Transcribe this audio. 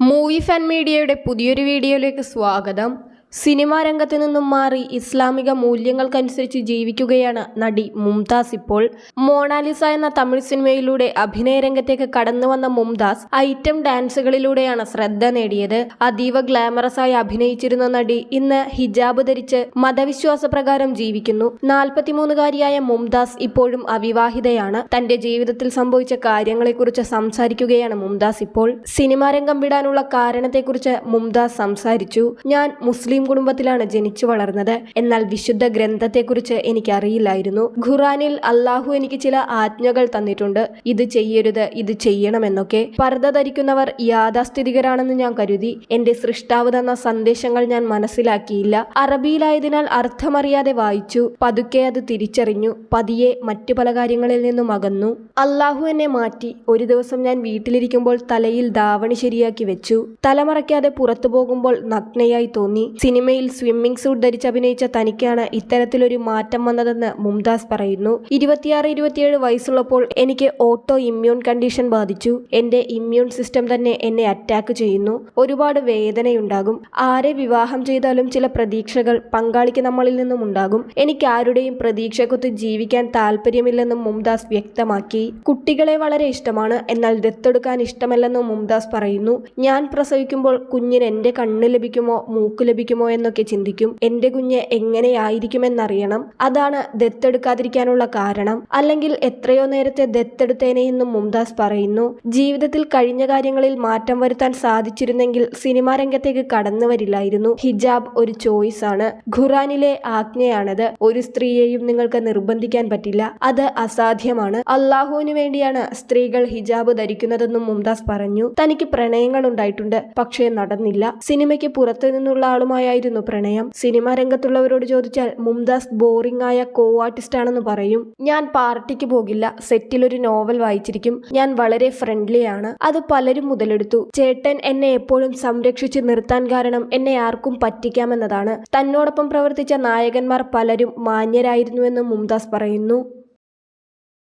Movie fan മീഡിയയുടെ പുതിയൊരു വീഡിയോയിലേക്ക് സ്വാഗതം. സിനിമാ രംഗത്ത് നിന്നും മാറി ഇസ്ലാമിക മൂല്യങ്ങൾക്കനുസരിച്ച് ജീവിക്കുകയാണ് നടി മുംതാസ് ഇപ്പോൾ. മോണാലിസ എന്ന തമിഴ് സിനിമയിലൂടെ അഭിനയ രംഗത്തേക്ക് കടന്നു വന്ന മുംതാസ് ഐറ്റം ഡാൻസുകളിലൂടെയാണ് ശ്രദ്ധ നേടിയത്. അതീവ ഗ്ലാമറസ് ആയി അഭിനയിച്ചിരുന്ന നടി ഇന്ന് ഹിജാബ് ധരിച്ച് മതവിശ്വാസ പ്രകാരം ജീവിക്കുന്നു. നാൽപ്പത്തിമൂന്നുകാരിയായ മുംതാസ് ഇപ്പോഴും അവിവാഹിതയാണ്. തന്റെ ജീവിതത്തിൽ സംഭവിച്ച കാര്യങ്ങളെക്കുറിച്ച് സംസാരിക്കുകയാണ് മുംതാസ് ഇപ്പോൾ. സിനിമാ രംഗം വിടാനുള്ള കാരണത്തെക്കുറിച്ച് മുംതാസ് സംസാരിച്ചു. ഞാൻ മുസ്ലിം കുടുംബത്തിലാണ് ജനിച്ചു വളർന്നത്. എന്നാൽ വിശുദ്ധ ഗ്രന്ഥത്തെക്കുറിച്ച് എനിക്കറിയില്ലായിരുന്നു. ഖുറാനിൽ അള്ളാഹു എനിക്ക് ചില ആജ്ഞകൾ തന്നിട്ടുണ്ട്. ഇത് ചെയ്യരുത് ഇത് ചെയ്യണമെന്നൊക്കെ. പർദ്ദ ധരിക്കുന്നവർ യാഥാസ്ഥിതികരാണെന്ന് ഞാൻ കരുതി. എന്റെ സൃഷ്ടാവ് തന്ന സന്ദേശങ്ങൾ ഞാൻ മനസ്സിലാക്കിയില്ല. അറബിയിലായതിനാൽ അർത്ഥമറിയാതെ വായിച്ചു. പതുക്കെ അത് തിരിച്ചറിഞ്ഞു. പതിയെ മറ്റു പല കാര്യങ്ങളിൽ നിന്നും അകന്നു. അള്ളാഹു എന്നെ മാറ്റി. ഒരു ദിവസം ഞാൻ വീട്ടിലിരിക്കുമ്പോൾ തലയിൽ ധാവണി ശരിയാക്കി വെച്ചു. തലമറയ്ക്കാതെ പുറത്തു പോകുമ്പോൾ നഗ്നയായി തോന്നി. സിനിമയിൽ സ്വിമ്മിംഗ് സൂട്ട് ധരിച്ച് അഭിനയിച്ച തനിക്കാണ് ഇത്തരത്തിലൊരു മാറ്റം വന്നതെന്ന് മുംതാസ് പറയുന്നു. ഇരുപത്തിയാറ് ഇരുപത്തിയേഴ് വയസ്സുള്ളപ്പോൾ എനിക്ക് ഓട്ടോ ഇമ്മ്യൂൺ കണ്ടീഷൻ ബാധിച്ചു. എന്റെ ഇമ്മ്യൂൺ സിസ്റ്റം തന്നെ എന്നെ അറ്റാക്ക് ചെയ്യുന്നു. ഒരുപാട് വേദനയുണ്ടാകും. ആരെ വിവാഹം ചെയ്താലും ചില പ്രതീക്ഷകൾ പങ്കാളിക്ക് നമ്മളിൽ നിന്നും ഉണ്ടാകും. എനിക്ക് ആരുടെയും പ്രതീക്ഷക്കൊത്ത് ജീവിക്കാൻ താല്പര്യമില്ലെന്നും മുംതാസ് വ്യക്തമാക്കി. കുട്ടികളെ വളരെ ഇഷ്ടമാണ്. എന്നാൽ ദത്തെടുക്കാൻ ഇഷ്ടമല്ലെന്നും മുംതാസ് പറയുന്നു. ഞാൻ പ്രസവിക്കുമ്പോൾ കുഞ്ഞിന് എന്റെ കണ്ണ് ലഭിക്കുമോ മൂക്ക് ലഭിക്കുമോ എന്നൊക്കെ ചിന്തിക്കും. എന്റെ കുഞ്ഞ് എങ്ങനെയായിരിക്കുമെന്നറിയണം. അതാണ് ദത്തെടുക്കാതിരിക്കാനുള്ള കാരണം. അല്ലെങ്കിൽ എത്രയോ നേരത്തെ ദത്തെടുത്തേനെയെന്നും മുംതാസ് പറയുന്നു. ജീവിതത്തിൽ കഴിഞ്ഞ കാര്യങ്ങളിൽ മാറ്റം വരുത്താൻ സാധിച്ചിരുന്നെങ്കിൽ സിനിമാ രംഗത്തേക്ക് കടന്നു വരില്ലായിരുന്നു. ഹിജാബ് ഒരു ചോയ്സ് ആണ്. ഖുറാനിലെ ആജ്ഞയാണത്. ഒരു സ്ത്രീയെയും നിങ്ങൾക്ക് നിർബന്ധിക്കാൻ പറ്റില്ല. അത് അസാധ്യമാണ്. അള്ളാഹുവിന് വേണ്ടിയാണ് സ്ത്രീകൾ ഹിജാബ് ധരിക്കുന്നതെന്നും മുംതാസ് പറഞ്ഞു. തനിക്ക് പ്രണയങ്ങൾ ഉണ്ടായിട്ടുണ്ട്. പക്ഷേ നടന്നില്ല. സിനിമയ്ക്ക് പുറത്തു നിന്നുള്ള ആളുമായായിരുന്നു പ്രണയം. സിനിമാ രംഗത്തുള്ളവരോട് ചോദിച്ചാൽ മുംതാസ് ബോറിംഗ് ആയ കോ ആർട്ടിസ്റ്റ് ആണെന്ന് പറയും. ഞാൻ പാർട്ടിക്ക് പോകില്ല. സെറ്റിൽ ഒരു നോവൽ വായിച്ചിരിക്കും. ഞാൻ വളരെ ഫ്രണ്ട്ലി ആണ്. അത് പലരും മുതലെടുത്തു. ചേട്ടൻ എന്നെ എപ്പോഴും സംരക്ഷിച്ച് നിർത്താൻ കാരണം എന്നെ ആർക്കും പറ്റിക്കാമെന്നതാണ്. തന്നോടൊപ്പം പ്രവർത്തിച്ച നായകന്മാർ പലരും മാന്യരായിരുന്നുവെന്ന് മുംതാസ് പറയുന്നു.